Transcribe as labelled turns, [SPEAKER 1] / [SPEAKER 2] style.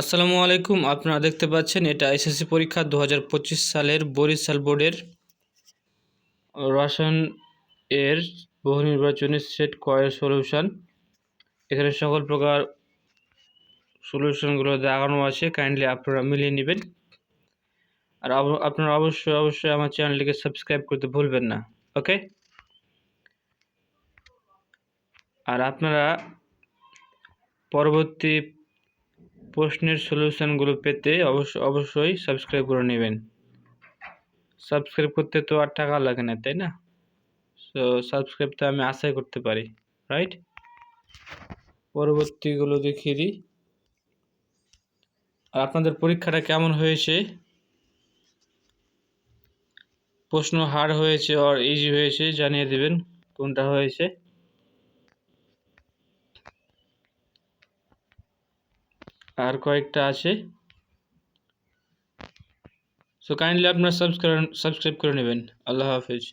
[SPEAKER 1] আসসালামু আলাইকুম, আপনারা দেখতে পাচ্ছেন এটা এসএসসি পরীক্ষা দু হাজার পঁচিশ সালের বরিশাল বোর্ডের রসায়ন এর বহু নির্বাচনী সেট কয়ের সলিউশন। এখানে সকল প্রকার সলিউশনগুলো দেখানো আছে, কাইন্ডলি আপনারা মিলিয়ে নেবেন। আর আপনারা অবশ্যই অবশ্যই আমার চ্যানেলটিকে সাবস্ক্রাইব করতে ভুলবেন না, ওকে? আর আপনারা পরবর্তী প্রশ্নের সলিউশনগুলো পেতে অবশ্য অবশ্যই সাবস্ক্রাইব করে নেবেন। সাবস্ক্রাইব করতে তো আর টাকা লাগে না, তাই না? সো সাবস্ক্রাইব তো আমি আশাই করতে পারি রাইট পরবর্তীগুলো দেখিয়ে দিই আর আপনাদের পরীক্ষাটা কেমন হয়েছে? প্রশ্ন হার্ড হয়েছে আর ইজি হয়েছে, জানিয়ে দেবেন কোনটা হয়েছে। আর কয়েকটা আছে। সো কাইন্ডলি আপনারা সাবস্ক্রাইব সাবস্ক্রাইব করে নেবেন। আল্লাহ হাফেজ।